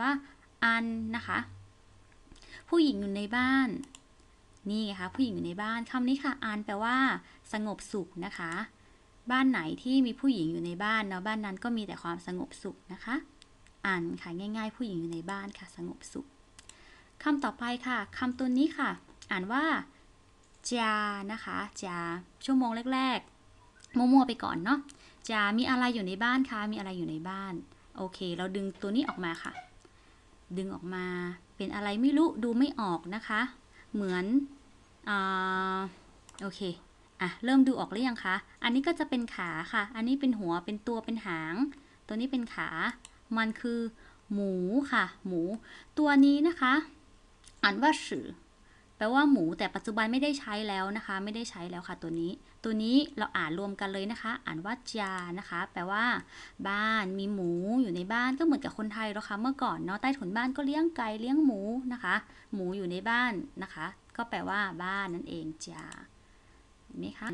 ว่าอันนะคะ ผู้หญิงอยู่ในบ้าน นี่ไงคะผู้หญิงอยู่ในบ้านคำนี้ค่ะ อันแปลว่า สงบสุขนะคะ บ้านไหนที่มีผู้หญิงอยู่ในบ้านเนาะบ้านนั้นก็มีแต่ความสงบสุขนะคะอ่านค่ะง่าย ๆ ผู้หญิงอยู่ในบ้านค่ะ สงบสุขคำต่อไปค่ะคำตัวนี้ค่ะ อ่านว่าจานะคะจาชั่วโมงแรกๆมั่วๆไปก่อนเนาะจามีอะไรอยู่ในบ้านคะมีอะไรอยู่ในบ้าน โอเค เราดึงตัวนี้ออกมาค่ะ ดึงออกมาเป็นอะไรไม่รู้ดูไม่ออกนะคะ เหมือนอาโอเคอะเริ่มดูออกหรือยังคะอันนี้ก็จะเป็นขาค่ะ อันนี้เป็นหัวเป็นตัวเป็นหาง ตัวนี้เป็นขา มันคือหมูค่ะ หมู ตัวนี้นะคะ อ่านว่าสือ แปลว่าหมูแต่ปัจจุบันไม่ได้ใช้แล้วนะคะ ไม่ได้ใช้แล้วค่ะตัวนี้ ตัวนี้เราอ่านรวมกันเลยนะคะ อ่านว่าจานะคะ แปลว่า บ้านมีหมูอยู่ในบ้านก็เหมือนกับคนไทยเราค่ะเมื่อก่อนเนาะใต้ถุนบ้านก็เลี้ยงไก่เลี้ยงหมูนะคะ หมูอยู่ในบ้านนะคะ ก็แปลว่าบ้านนั่นเองจาเห็นไหมคะ